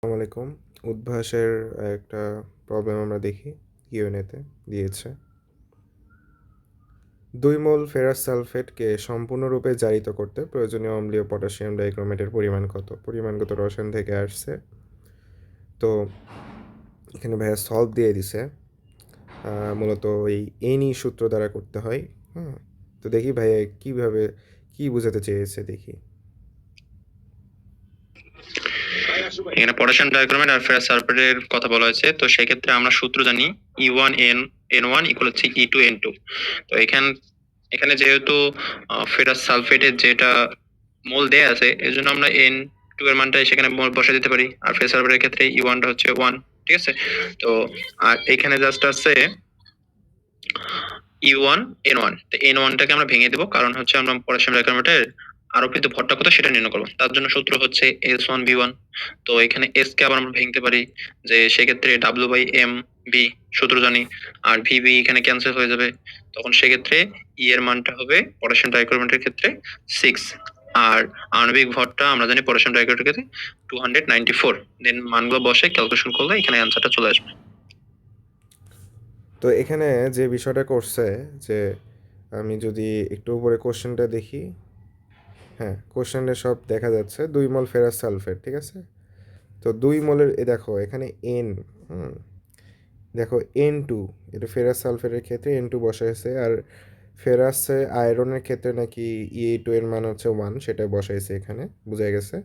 আসসালামু আলাইকুম। উদ্ভাসের একটা প্রবলেম আমরা দেখি ইউএনএতে দিয়েছে। দুই মোল ফেরাস সালফেটকে সম্পূর্ণরূপে জারিত করতে প্রয়োজনীয় অম্লীয় পটাশিয়াম ডাইক্রোমেটের পরিমাণ কত? পরিমাণগত রসায়ন থেকে আসছে। তো এখানে ভাইয়া সলভ দিয়ে দিছে। মূলত এই এনি সূত্র দ্বারা করতে হয়। হ্যাঁ তো দেখি ভাইয়া কীভাবে, কী বোঝাতে চেয়েছে দেখি। এখানে পটাশিয়াম ডাইক্রোমেট আর ফেরাস সালফেটের কথা বলা হয়েছে। তো সেক্ষেত্রে আমরা সূত্র জানি E one N N one equal হচ্ছে ই টু এন টু তো এখান, এখানে যেহেতু ফেরাস সালফেটের যেটা মোল দেয়া আছে এই জন্য আমরা এন টু এর মানটা সেখানে বসে দিতে পারি। আর ফেরাস সালফেটের ক্ষেত্রে ই ওয়ানটা হচ্ছে ওয়ান ঠিক আছে? তো, আর এখানে জাস্ট আছে ই ওয়ান এন ওয়ান তো এন ওয়ানটাকে আমরা ভেঙে দেবো, কারণ হচ্ছে আমরা পটাশিয়াম ডাইক্রোমেটের আরোপিত ভরটা কত সেটা নির্ণয় করব তার জন্য সূত্র হচ্ছে এস ওয়ান বি ওয়ান তো এখানে এস কে আবার আমরা ভেঙতে পারি, যে সেক্ষেত্রে ডাব্লিউ বাই এম বি সূত্র জানি, আর ভি বি এখানে ক্যান্সেল হয়ে যাবে। তখন সেক্ষেত্রে ই এর মানটা হবে পটাশিয়াম ডাইক্রোমেটের ক্ষেত্রে সিক্স আর আণবিক ভরটা আমরা জানি পটাশিয়াম ডাইক্রোমেটের ক্ষেত্রে two hundred ninety four then মানগুলো বসে ক্যালকুলেশন করলে এখানে অ্যান্সারটা চলে আসবে। তো এখানে যে বিষয়টা করছে, যে আমি যদি একটু উপরে কোশ্চেনটা দেখি হ্যাঁ কোশ্চেনে সব দেখা যাচ্ছে। দুই মল ফেরাস সালফেট, ঠিক আছে? তো দুই মলের, এ দেখো, এখানে এন দেখো এন টু এটা ফেরাস সালফেটের ক্ষেত্রে এন টু বসাইছে আর ফেরাসে আয়রনের ক্ষেত্রে নাকি ই টু এর মান হচ্ছে ওয়ান সেটা বসাইছে এখানে বোঝা গেছে?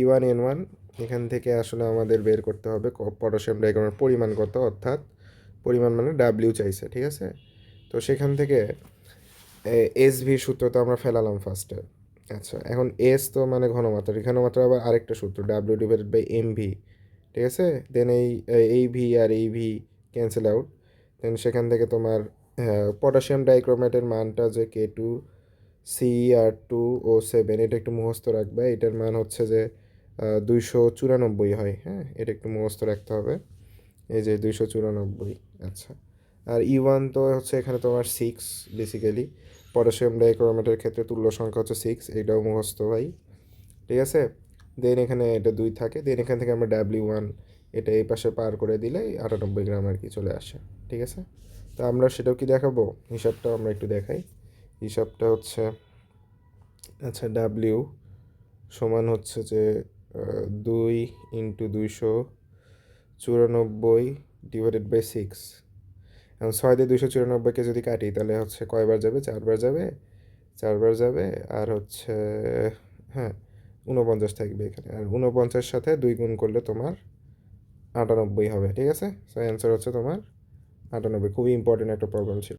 ই ওয়ান এন ওয়ান এখান থেকে আসলে আমাদের বের করতে হবে পটাশিয়াম ডাইগ্রামের পরিমাণ কত, অর্থাৎ পরিমাণ মানে ডাব্লিউ চাইছে, ঠিক আছে? তো সেখান থেকে এস ভি সূত্র তো আমরা ফেলালাম ফার্স্টে আচ্ছা এখন এস তো মানে ঘনমাত্রা এই ঘনমাত্রা আবার আরেকটা সূত্র W divided by M V ঠিক আছে? দেন এই এই ভি আর এই ভি ক্যান্সেল আউট দেন সেখান থেকে তোমার পটাশিয়াম ডাইক্রোমেটের মানটা যে K two C R two O seven এটা একটু মুখস্থ রাখবে। এটার মান হচ্ছে যে দুইশো চুরানব্বই হয় হ্যাঁ? এটা একটু মুখস্থ রাখতে হবে। এই যে দুইশো চুরানব্বই আচ্ছা। আর ই ওয়ান তো হচ্ছে এখানে তোমার সিক্স বেসিক্যালি পটাশিয়াম ডাইক্রোমেটের ক্ষেত্রে তুল্য সংখ্যা হচ্ছে সিক্স এটাও মুখস্থ ভাই। ঠিক আছে? দেন এখানে এটা দুই থাকে। দেন এখান থেকে আমরা ডাব্লিউ ওয়ান এটা এই পাশে পার করে দিলেই আটানব্বই গ্রাম আর কি চলে আসে। ঠিক আছে? তা আমরা সেটাও কি দেখাবো? হিসাবটাও আমরা একটু দেখাই। হিসাবটা হচ্ছে আচ্ছা ডাব্লিউ সমান হচ্ছে যে দুই ইন্টু দুইশো চুরানব্বই ডিভাইডেড বাই সিক্স ছয় দিয়ে দুশো চুরানব্বইকে যদি কাটি, তাহলে হচ্ছে কয়বার যাবে? চারবার যাবে? চারবার যাবে, আর হচ্ছে হ্যাঁ উনপঞ্চাশ থাকবে এখানে। আর উনপঞ্চাশ সাথে দুই গুণ করলে তোমার আটানব্বই হবে, ঠিক আছে? সো অ্যান্সার হচ্ছে তোমার আটানব্বই। খুবই ইম্পর্টেন্ট একটা প্রবলেম ছিল।